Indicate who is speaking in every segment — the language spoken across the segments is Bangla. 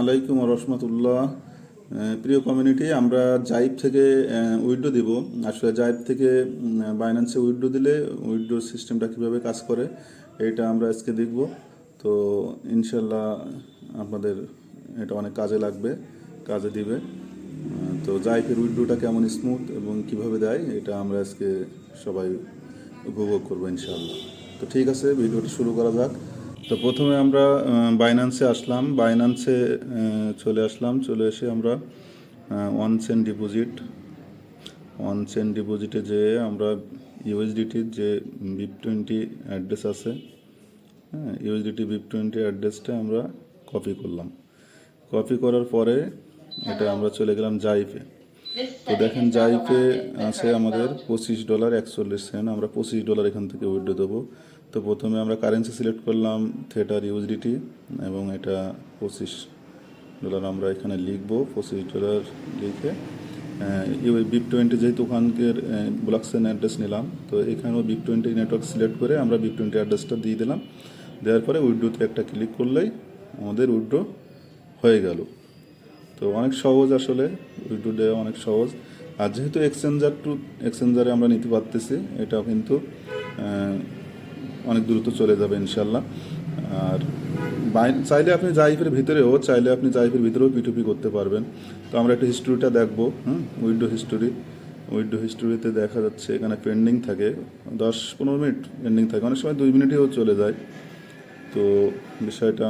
Speaker 1: আলাইকুম রহমতুল্লাহ। প্রিয় কমিউনিটি আমরা জাইব থেকে উইড্রো দিব। আসলে জাইব থেকে বাইন্যান্সে উইডো দিলে উইডো সিস্টেমটা কীভাবে কাজ করে, এটা আমরা আজকে দেখব। তো ইনশাল্লাহ আপনাদের এটা অনেক কাজে লাগবে, কাজে দিবে। তো জাইফের উইডোটা কেমন স্মুথ এবং কীভাবে দেয়, এটা আমরা আজকে সবাই উপভোগ করব ইনশাল্লাহ তো ঠিক আছে, ভিডিওটা শুরু করা যাক। তো প্রথমে আমরা বাইন্যান্সে আসলাম। বাইন্যান্সে চলে আসলাম। চলে এসে আমরা one cent deposit one cent ডিপোজিটে যে আমরা ইউএসডিটির যে বিপ টোয়েন্টি অ্যাড্রেস আছে হ্যাঁ ইউএসডিটি বিপ টোয়েন্টি অ্যাড্রেসটা আমরা কপি করলাম। কপি করার পরে এটা আমরা চলে গেলাম জাইফে তো দেখেন জাইফে আছে আমাদের পঁচিশ ডলার একচল্লিশ সেন্ট আমরা পঁচিশ ডলার এখান থেকে উইড্রো দেবো। তো প্রথমে আমরা কারেন্সি সিলেক্ট করলাম থিয়েটার ইউএসডিটি এবং এটা পঁচিশ ডলার আমরা এখানে লিখব, পঁচিশ ডলার লিখে বিপ টোয়েন্টি যেহেতু ওখানকার ব্লকসেন অ্যাড্রেস নিলাম, তো এখানেও বিপ টোয়েন্টি নেটওয়ার্ক সিলেক্ট করে আমরা বিপ টোয়েন্টি অ্যাড্রেসটা দিয়ে দিলাম, দেওয়ার পরে উইড্রোতে একটা ক্লিক করলেই আমাদের উইড্রো হয়ে গেল। তো অনেক সহজ আসলে উইড্রো দেওয়া অনেক সহজ। আর যেহেতু এক্সচেঞ্জার টু এক্সচেঞ্জারে আমরা নিতে পারতেছি, এটাও কিন্তু অনেক দ্রুত চলে যাবে ইনশাল্লাহ আর চাইলে আপনি জাইফের ভিতরেও, চাইলে আপনি জাইফের ভিতরেও পিটুপি করতে পারবেন। তো আমরা একটা হিস্টোরিটা দেখব, হুম? উইডো হিস্টোরি উইডো হিস্টোরিতে দেখা যাচ্ছে, এখানে পেন্ডিং থাকে। দশ, পনেরো মিনিট পেন্ডিং থাকে। অনেক সময় দুই মিনিটেও চলে যায়। তো বিষয়টা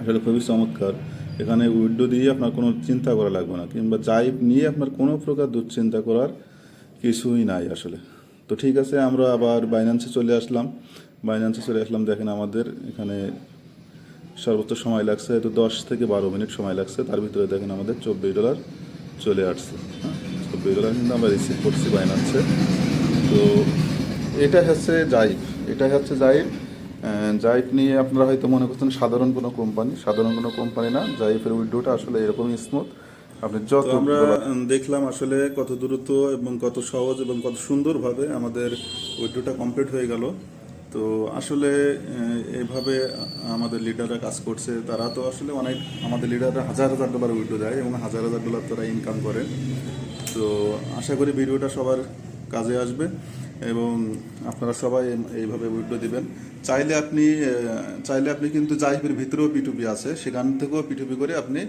Speaker 1: আসলে খুবই চমৎকার। এখানে উইডো দিয়ে আপনার কোনো চিন্তা করা লাগবে না, কিংবা জাইপ নিয়ে আপনার কোনো প্রকার দুশ্চিন্তা করার কিছুই নাই আসলে। তো ঠিক আছে, আমরা আবার বাইন্যান্সে চলে আসলাম। বাইন্যান্সে চলে আসলাম, দেখেন আমাদের এখানে সর্বোচ্চ সময় লাগছে তো দশ থেকে বারো মিনিট সময় লাগছে। তার ভিতরে দেখেন আমাদের চব্বিশ ডলার চলে আসছে। হ্যাঁ চব্বিশ ডলার কিন্তু আমরা রিসিভ করছি বাইন্যান্সে তো এটা হচ্ছে জাইপ এটা হচ্ছে জাইপ জাইপ নিয়ে আপনারা হয়তো মনে করছেন সাধারণ কোনো কোম্পানি সাধারণ কোনো কোম্পানি না। জাইফের উইডোটা আসলে এরকমই স্মুথ আপনি যত আমরা দেখলাম আসলে কত দ্রুত এবং কত সহজ এবং কত সুন্দরভাবে আমাদের উইডোটা কমপ্লিট হয়ে গেল। তো আসলে এভাবে আমাদের লিডাররা কাজ করছে। তারা তো আসলে অনেক আমাদের লিডাররা হাজার হাজার ডলার উইডো দেয় এবং হাজার হাজার ডলার তারা ইনকাম করে। তো আশা করি ভিডিওটা সবার কাজে আসবে এবং আপনারা সবাই এইভাবে উইড্রো দিবেন। চাইলে আপনি চাইলে আপনি কিন্তু জাইফের ভিতরেও পিটুপি আছে। সেখান থেকেও পিটুপি করে আপনি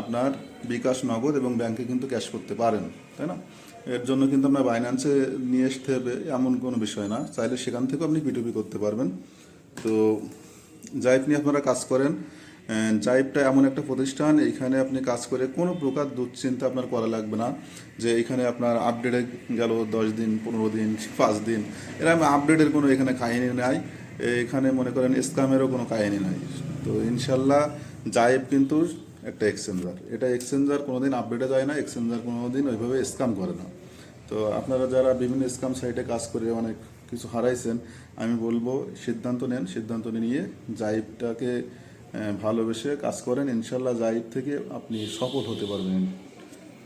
Speaker 1: আপনার বিকাশ নগদ এবং ব্যাংকে কিন্তু ক্যাশ করতে পারেন, তাই না? এর জন্য কিন্তু আপনার বাইন্যান্সে নিয়ে আসতে হবে এমন কোনো বিষয় না। চাইলে সেখান থেকেও আপনি পিটুপি করতে পারবেন। তো জাইপ নিয়ে আপনারা কাজ করেন। জাইপটা এমন একটা প্রতিষ্ঠান, এইখানে আপনি কাজ করে কোনো প্রকার দুশ্চিন্তা আপনার করা লাগবে না। যে এখানে আপনার আপডেটে গেল দশ দিন, পনেরো দিন, পাঁচ দিন। এরকম আপডেটের কোনো এখানে কাহিনী নাই। এখানে মনে করেন স্ক্যামেরও কোনো কাহিনী নাই। তো ইনশাল্লাহ জাইপ কিন্তু একটা এক্সচেঞ্জার এটা এক্সচেঞ্জার কোনোদিন আপডেটে যায় না এক্সচেঞ্জার কোনোদিন ওইভাবে স্ক্যাম করে না। তো আপনারা যারা বিভিন্ন স্ক্যাম সাইটে কাজ করে অনেক কিছু হারাইছেন, আমি বলব সিদ্ধান্ত নেন, সিদ্ধান্ত নিয়ে জাইবটাকে ভালোবেসে কাজ করেন। ইনশাল্লাহ জাইব থেকে আপনি সফল হতে পারবেন।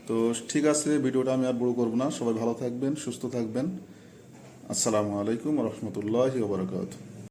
Speaker 1: তো ঠিক আছে, ভিডিওটা আমি আর বড় করব না। সবাই ভালো থাকবেন, সুস্থ থাকবেন। আসসালামু আলাইকুম রহমতুল্লাহ বারকাত